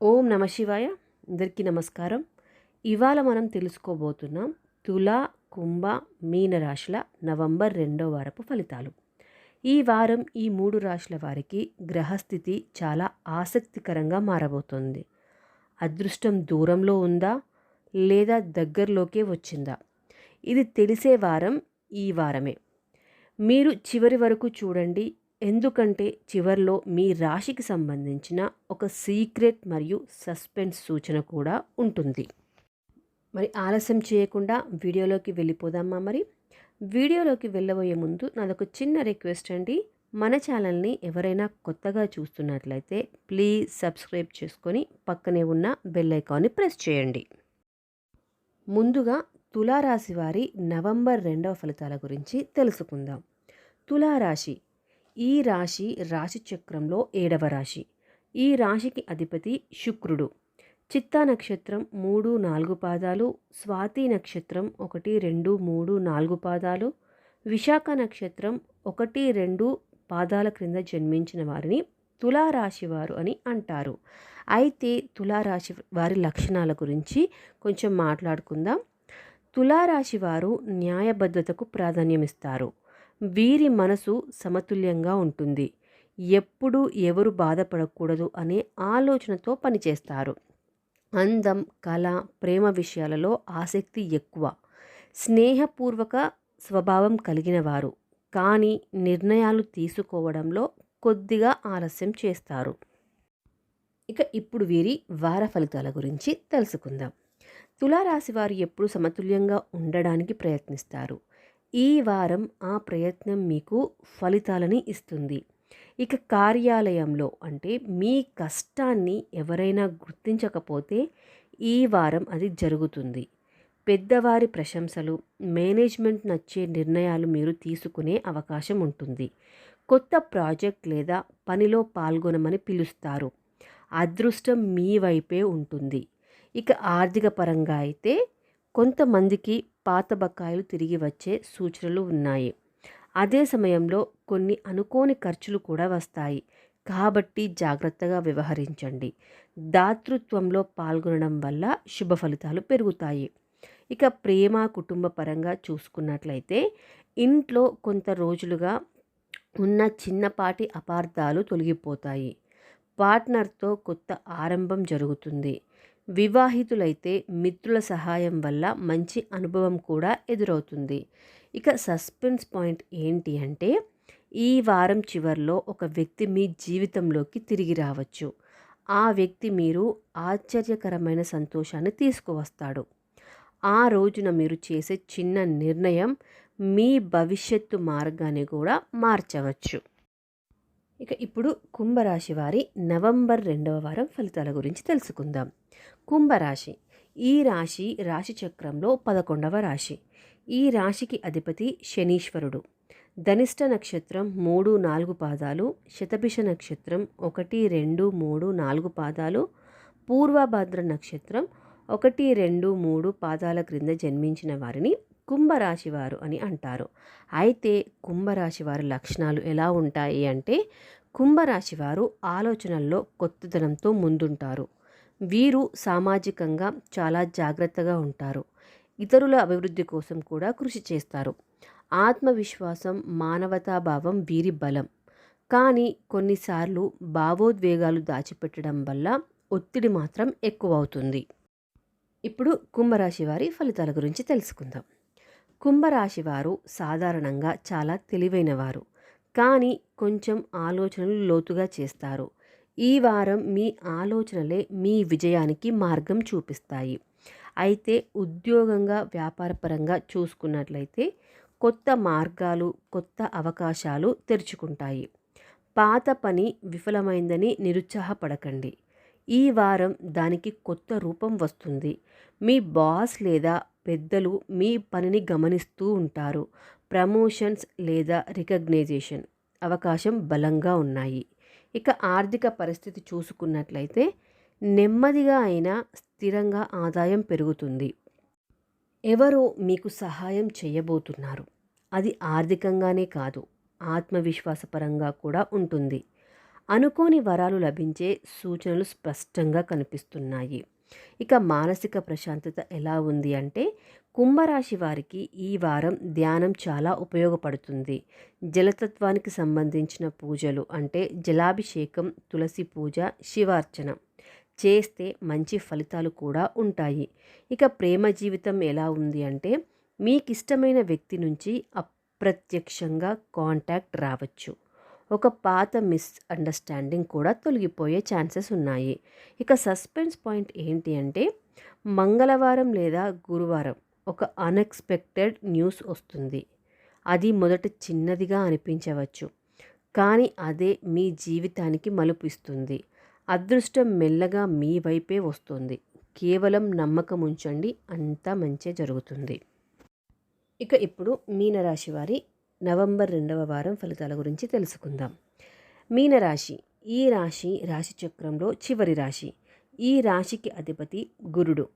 ఓం నమ శివాయ. అందరికీ నమస్కారం. ఇవాళ మనం తెలుసుకోబోతున్నాం తులా కుంభ మీన రాశుల నవంబర్ రెండో వారపు ఫలితాలు. ఈ వారం ఈ మూడు రాశుల వారికి గ్రహస్థితి చాలా ఆసక్తికరంగా మారబోతోంది. అదృష్టం దూరంలో ఉందా? లేదా దగ్గరలోకే వచ్చిందా? ఇది తెలిసే వారం ఈ వారమే. మీరు చివరి వరకు చూడండి. ఎందుకంటే చివర్లో మీ రాశికి సంబంధించిన ఒక సీక్రెట్ మరియు సస్పెన్స్ సూచన కూడా ఉంటుంది. మరి ఆలస్యం చేయకుండా వీడియోలోకి వెళ్ళిపోదామా మరి? వీడియోలోకి వెళ్ళబోయే ముందు నాదొక చిన్న రిక్వెస్ట్ అండి. మన ఛానల్ని ఎవరైనా కొత్తగా చూస్తున్నట్లయితే ప్లీజ్ సబ్స్క్రైబ్ చేసుకొని పక్కనే ఉన్న బెల్ ఐకాన్ని ప్రెస్ చేయండి. ముందుగా తులారాశి వారి నవంబర్ రెండవ ఫలితాల గురించి తెలుసుకుందాం. తులారాశి ఈ రాశి రాశి చక్రంలో ఏడవ రాశి. ఈ రాశికి అధిపతి శుక్రుడు. చిత్తా నక్షత్రం మూడు నాలుగు పాదాలు స్వాతి నక్షత్రం ఒకటి రెండు మూడు నాలుగు పాదాలు విశాఖ నక్షత్రం ఒకటి రెండు పాదాల క్రింద జన్మించిన వారిని తులారాశి వారు అని అంటారు. అయితే తులారాశి వారి లక్షణాల గురించి కొంచెం మాట్లాడుకుందాం. తులారాశి వారు న్యాయబద్ధతకు ప్రాధాన్యమిస్తారు. వీరి మనసు సమతుల్యంగా ఉంటుంది. ఎప్పుడు ఎవరు బాధపడకూడదు అనే ఆలోచనతో పనిచేస్తారు. అందం కళ ప్రేమ విషయాలలో ఆసక్తి ఎక్కువ. స్నేహపూర్వక స్వభావం కలిగిన వారు కానీ నిర్ణయాలు తీసుకోవడంలో కొద్దిగా ఆలస్యం చేస్తారు. ఇక ఇప్పుడు వీరి వార ఫలితాల గురించి తెలుసుకుందాం. తులారాశి వారు ఎప్పుడు సమతుల్యంగా ఉండడానికి ప్రయత్నిస్తారు. ఈ వారం ఆ ప్రయత్నం మీకు ఫలితాలని ఇస్తుంది. ఇక కార్యాలయంలో అంటే మీ కష్టాన్ని ఎవరైనా గుర్తించకపోతే ఈ వారం అది జరుగుతుంది. పెద్దవారి ప్రశంసలు మేనేజ్మెంట్ నచ్చే నిర్ణయాలు మీరు తీసుకునే అవకాశం ఉంటుంది. కొత్త ప్రాజెక్ట్ లేదా పనిలో పాల్గొనమని పిలుస్తారు. అదృష్టం మీ వైపే ఉంటుంది. ఇక ఆర్థిక పరంగా అయితే కొంతమందికి పాత బకాయిలు తిరిగి వచ్చే సూచనలు ఉన్నాయి. అదే సమయంలో కొన్ని అనుకోని ఖర్చులు కూడా వస్తాయి. కాబట్టి జాగ్రత్తగా వ్యవహరించండి. దాతృత్వంలో పాల్గొనడం వల్ల శుభ ఫలితాలు పెరుగుతాయి. ఇక ప్రేమ కుటుంబ పరంగా చూసుకున్నట్లయితే ఇంట్లో కొంత రోజులుగా ఉన్న చిన్నపాటి అపార్థాలు తొలగిపోతాయి. పార్ట్నర్తో కొత్త ఆరంభం జరుగుతుంది. వివాహితులైతే మిత్రుల సహాయం వల్ల మంచి అనుభవం కూడా ఎదురవుతుంది. ఇక సస్పెన్స్ పాయింట్ ఏంటి అంటే ఈ వారం చివరిలో ఒక వ్యక్తి మీ జీవితంలోకి తిరిగి రావచ్చు. ఆ వ్యక్తి మీరు ఆశ్చర్యకరమైన సంతోషాన్ని తీసుకువస్తాడు. ఆ రోజున మీరు చేసే చిన్న నిర్ణయం మీ భవిష్యత్తు మార్గాన్ని కూడా మార్చవచ్చు. ఇక ఇప్పుడు కుంభరాశి వారి నవంబర్ రెండవ వారం ఫలితాల గురించి తెలుసుకుందాం. కుంభరాశి ఈ రాశి రాశి చక్రంలో పదకొండవ రాశి. ఈ రాశికి అధిపతి శనీశ్వరుడు. ధనిష్ట నక్షత్రం మూడు నాలుగు పాదాలు శతభిష నక్షత్రం ఒకటి రెండు మూడు నాలుగు పాదాలు పూర్వభద్ర నక్షత్రం ఒకటి రెండు మూడు పాదాల క్రింద జన్మించిన వారిని కుంభరాశి వారు అని అంటారు. అయితే కుంభరాశి వారి లక్షణాలు ఎలా ఉంటాయి అంటే కుంభరాశి వారు ఆలోచనల్లో కొత్తదనంతో ముందుంటారు. వీరు సామాజికంగా చాలా జాగ్రత్తగా ఉంటారు. ఇతరుల అభివృద్ధి కోసం కూడా కృషి చేస్తారు. ఆత్మవిశ్వాసం మానవతాభావం వీరి బలం. కానీ కొన్నిసార్లు భావోద్వేగాలు దాచిపెట్టడం వల్ల ఒత్తిడి మాత్రం ఎక్కువ అవుతుంది ఇప్పుడు కుంభరాశి వారి ఫలితాల గురించి తెలుసుకుందాం. కుంభరాశివారు సాధారణంగా చాలా తెలివైనవారు. కానీ కొంచెం ఆలోచనలు లోతుగా చేస్తారు. ఈ వారం మీ ఆలోచనలే మీ విజయానికి మార్గం చూపిస్తాయి. అయితే ఉద్యోగంగా వ్యాపారపరంగా చూసుకున్నట్లయితే కొత్త మార్గాలు కొత్త అవకాశాలు తెరుచుకుంటాయి. పాత పని విఫలమైందని నిరుత్సాహపడకండి. ఈ వారం దానికి కొత్త రూపం వస్తుంది. మీ బాస్ లేదా పెద్దలు మీ పనిని గమనిస్తూ ఉంటారు. ప్రమోషన్స్ లేదా రికగ్నైజేషన్ అవకాశం బలంగా ఉన్నాయి. ఇక ఆర్థిక పరిస్థితి చూసుకున్నట్లయితే నెమ్మదిగా అయినా స్థిరంగా ఆదాయం పెరుగుతుంది. ఎవరో మీకు సహాయం చేయబోతున్నారు. అది ఆర్థికంగానే కాదు ఆత్మవిశ్వాసపరంగా కూడా ఉంటుంది. అనుకోని వరాలు లభించే సూచనలు స్పష్టంగా కనిపిస్తున్నాయి. ఇక మానసిక ప్రశాంతత ఎలా ఉంది అంటే కుంభరాశి వారికి ఈ వారం ధ్యానం చాలా ఉపయోగపడుతుంది. జలతత్వానికి సంబంధించిన పూజలు అంటే జలాభిషేకం తులసి పూజ శివార్చన చేస్తే మంచి ఫలితాలు కూడా ఉంటాయి. ఇక ప్రేమ జీవితం ఎలా ఉంది అంటే మీకు ఇష్టమైన వ్యక్తి నుంచి అప్రత్యక్షంగా కాంటాక్ట్ రావచ్చు. ఒక పాత మిస్ అండర్స్టాండింగ్ కూడా తొలగిపోయే ఛాన్సెస్ ఉన్నాయి. ఇక సస్పెన్స్ పాయింట్ ఏంటి అంటే మంగళవారం లేదా గురువారం ఒక అన్ఎక్స్పెక్టెడ్ న్యూస్ వస్తుంది. అది మొదట చిన్నదిగా అనిపించవచ్చు కానీ అదే మీ జీవితానికి మలుపు ఇస్తుంది అదృష్టం మెల్లగా మీ వైపే వస్తుంది. కేవలం నమ్మకం ఉంచండి అంతా మంచి జరుగుతుంది. ఇక ఇప్పుడు మీనరాశి వారి నవంబర్ రెండవ వారం ఫలితాల గురించి తెలుసుకుందాం. మీనరాశి. ఈ రాశి రాశి చక్రంలో చివరి రాశి. ఈ రాశికి అధిపతి గురుడు.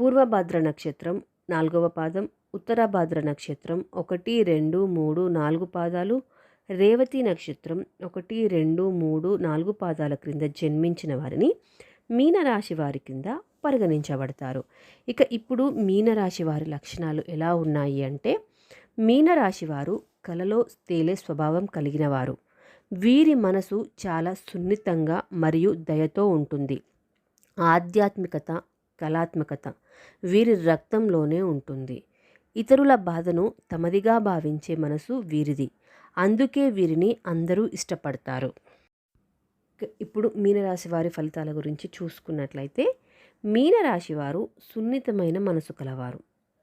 పూర్వభాద్ర నక్షత్రం నాలుగవ పాదం ఉత్తరభాద్ర నక్షత్రం ఒకటి రెండు మూడు నాలుగు పాదాలు రేవతి నక్షత్రం ఒకటి రెండు మూడు నాలుగు పాదాల క్రింద జన్మించిన వారిని మీనరాశి వారి కింద పరిగణించబడతారు. ఇక ఇప్పుడు మీనరాశి వారి లక్షణాలు ఎలా ఉన్నాయి అంటే మీనరాశి వారు కలలో తేలే స్వభావం కలిగినవారు. వీరి మనసు చాలా సున్నితంగా మరియు దయతో ఉంటుంది. ఆధ్యాత్మికత కళాత్మకత వీరి రక్తంలోనే ఉంటుంది. ఇతరుల బాధను తమదిగా భావించే మనసు వీరిది. అందుకే వీరిని అందరూ ఇష్టపడతారు. ఇప్పుడు మీనరాశి వారి ఫలితాల గురించి చూసుకున్నట్లయితే మీనరాశి వారు సున్నితమైన మనసు కలవారు.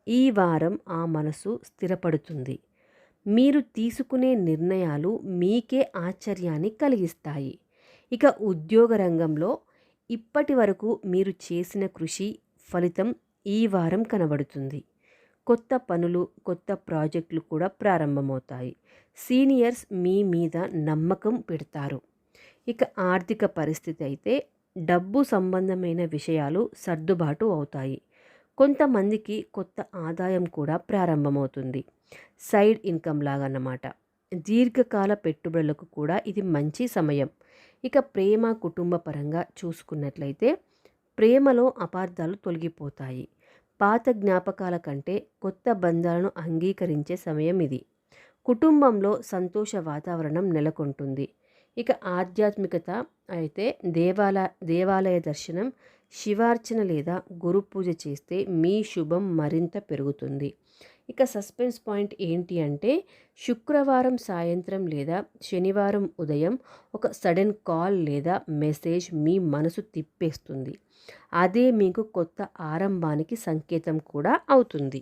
ఈ వారం ఆ మనసు స్థిరపడుతుంది. మీరు తీసుకునే నిర్ణయాలు మీకే ఆశ్చర్యాన్ని కలిగిస్తాయి. ఇక ఉద్యోగ రంగంలో ఇప్పటి వరకు మీరు చేసిన కృషి ఫలితం ఈ వారం కనబడుతుంది. కొత్త పనులు కొత్త ప్రాజెక్టులు కూడా ప్రారంభమవుతాయి. సీనియర్స్ మీ మీద నమ్మకం పెడతారు. ఇక ఆర్థిక పరిస్థితి అయితే డబ్బు సంబంధమైన విషయాలు సర్దుబాటు అవుతాయి. కొంతమందికి కొత్త ఆదాయం కూడా ప్రారంభమవుతుంది. సైడ్ ఇన్కమ్ లాగా అన్నమాట దీర్ఘకాల పెట్టుబడులకు కూడా ఇది మంచి సమయం. ఇక ప్రేమ కుటుంబ పరంగా చూసుకున్నట్లయితే ప్రేమలో అపార్థాలు తొలగిపోతాయి. పాత జ్ఞాపకాల కంటే కొత్త బంధాలను అంగీకరించే సమయం ఇది. కుటుంబంలో సంతోష వాతావరణం నెలకొంటుంది. ఇక ఆధ్యాత్మికత అయితే దేవాలయ దేవాలయ దర్శనం శివార్చన లేదా గురు పూజ చేస్తే మీ శుభం మరింత పెరుగుతుంది. ఇక సస్పెన్స్ పాయింట్ ఏంటి అంటే శుక్రవారం సాయంత్రం లేదా శనివారం ఉదయం ఒక సడన్ కాల్ లేదా మెసేజ్ మీ మనసు తిప్పేస్తుంది. అదే మీకు కొత్త ఆరంభానికి సంకేతం కూడా అవుతుంది.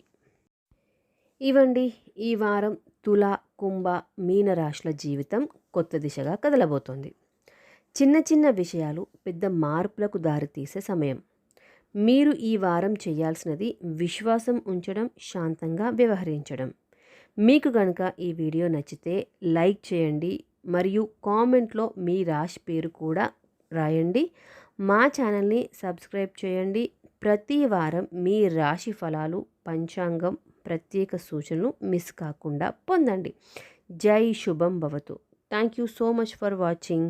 ఇవండి ఈ వారం తుల కుంభ మీనరాశుల జీవితం కొత్త దిశగా కదలబోతోంది. చిన్న చిన్న విషయాలు పెద్ద మార్పులకు దారితీసే సమయం. మీరు ఈ వారం చేయాల్సినది విశ్వాసం ఉంచడం శాంతంగా వ్యవహరించడం. మీకు కనుక ఈ వీడియో నచ్చితే లైక్ చేయండి మరియు కామెంట్లో మీ రాశి పేరు కూడా రాయండి. మా ఛానల్ని సబ్స్క్రైబ్ చేయండి. ప్రతి వారం మీ రాశి ఫలాలు పంచాంగం ప్రత్యేక సూచనలు మిస్ కాకుండా పొందండి. జై శుభం భవతు. Thank you so much for watching.